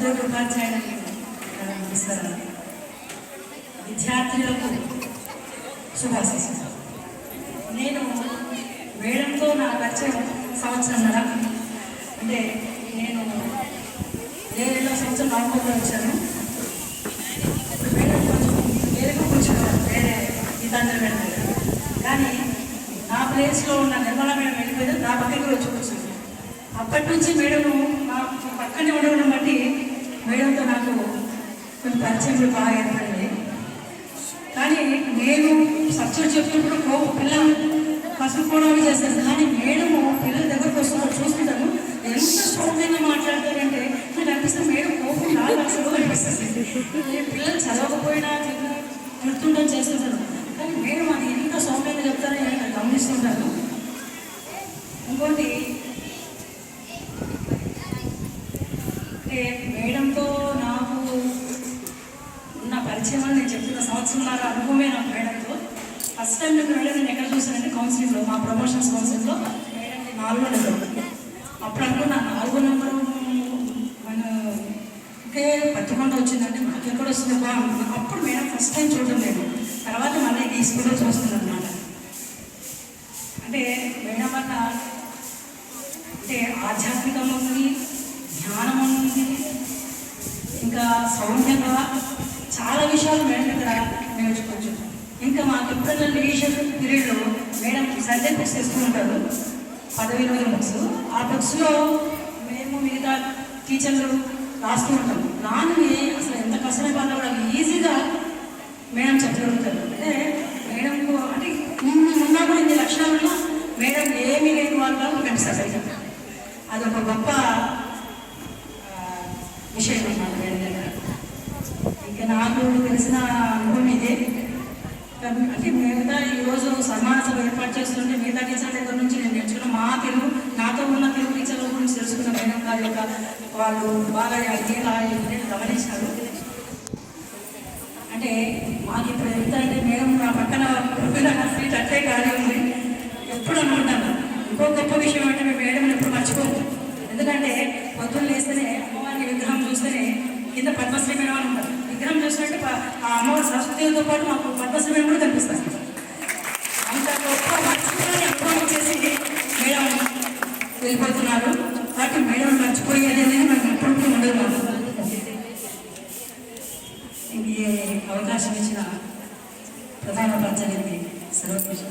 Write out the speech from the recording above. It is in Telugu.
నాతోటి ఉపాధ్యాయులకు నమస్కారం విద్యార్థులకు శుభాశీస్సులు. నేను మేడంతో నా పరిచయం సంవత్సరం అంటే నేను ఏడేళ్ళ సంవత్సరం నవంబర్లో వచ్చాను. మేడం కొంచెం వేరుగా కూర్చున్నారు వేరే గీతాంజలి మేడం కానీ నా ప్లేస్లో ఉన్న నిర్మల మేడం వెళ్ళిపోయింది నా పక్కకి వచ్చి కూర్చుంది అప్పటి నుంచి మేడము నా పక్కనే ఉండడం బట్టి మేడంతో నాకు కొంచెం పరిచయం బాగా ఏర్పడింది కానీ నేను సబ్జెక్ట్ చెప్తున్నప్పుడు కోపం పిల్లలు కసులుకోవడం చేస్తాను కానీ మేడం పిల్లల దగ్గరకు వస్తున్నారు చూస్తుంటాను. ఎంత సౌమ్యంగా మాట్లాడతారంటే నాకు అనిపిస్తుంది మేడం కోపం నాలుగు లక్షలు అనిపిస్తుంది. పిల్లలు చదవకపోయినా తిన్న- చేస్తుంటాను. కానీ మేడం అది ఎంత సౌమ్యంగా చెప్తారని నేను గమనిస్తుంటాను. ఇంకోటి అంటే మేడంతో పరిచయం నేను చెప్తున్న సంవత్సరంన్నర అనుభవమే నాకు మేడంతో. ఫస్ట్ టైం నేను మేడం నేను ఎక్కడ చూసానంటే కౌన్సిలింగ్లో మా ప్రమోషన్స్ కౌన్సిలింగ్లో మేడంకి నాలుగో నెంబర్. అప్పుడు అనుకున్నా నాలుగో నెంబర్ మన ఒకే పట్టుకుండా వచ్చిందంటే నాకు ఎక్కడ వచ్చింది అప్పుడు మేడం ఫస్ట్ టైం చూడడం లేదు. తర్వాత మళ్ళీ ఈ స్కూల్లో చూస్తుంది అనమాట అంటే మేడం వల్ల అంటే ఆధ్యాత్మికం ఉంది జ్ఞానం ఉంది ఇంకా సౌమ్యంగా విషయాలు మేడం ఇక్కడ నేర్చుకోవచ్చు. ఇంకా మాకు ఎప్పుడైనా లీజర్ పీరియడ్లో మేడం సండే బుక్స్ తెస్తుంటారు పదవి రోజుల బుక్స్. ఆ బుక్స్లో మేము మిగతా టీచర్లు రాస్తూ ఉంటాం. దాన్ని అసలు ఎంత కష్టమైపోయినా కూడా ఈజీగా మేడం చెప్పగలుగుతారు అంటే మేడంకు అంటే ఉన్నా కూడా ఇన్ని లక్షణాలలో మేడం ఏమీ లేని వాళ్ళు కనిపిస్తారు సరిగ్గా అదొక గొప్ప విషయం అన్నమాట మేడం దగ్గర ఇంకా నాకు తెలిసిన అనుభవం ఇదే. అంటే మిగతా ఈరోజు సమాన ఏర్పాటు చేస్తుంటే మిగతా టీచర్ల దగ్గర నుంచి నేను నేర్చుకున్న మా తెలుగు నాతో ఉన్న తెలుగు టీచర్ల గురించి తెలుసుకున్న మేడం గారి యొక్క వాళ్ళు బాగా అయ్యేలా గమనించారు. అంటే మాకు ఇప్పుడు ఎంత అంటే మేడం నా పక్కన పురుగుల సీట్ అట్టే ఖాళీ ఉంది. ఎప్పుడు అనుకుంటాను. ఇంకో గొప్ప విషయం అంటే మేము మేడం ఎప్పుడు మర్చిపోము. ఎందుకంటే పొద్దున్న లేస్తేనే అమ్మవారి విగ్రహం చూస్తేనే కింద పద్మశ్రీ మేడం అని ఉంటారు. విగ్రహం చూసినట్టు ఆ అమ్మవారి సరస్వతితో పాటు మాకు పద్మశ్రీ మేడం కూడా కనిపిస్తారు. అంత గొప్ప మర్చిపోయి అనుభవం చేసి మేడం వెళ్ళిపోతున్నారు. కాబట్టి మేడం మర్చిపోయేది అనేది మనకు ఎప్పుడు ఉండదు అవకాశం ఇచ్చిన ప్రధాన పంచాయతీ సర్వకృష్ణ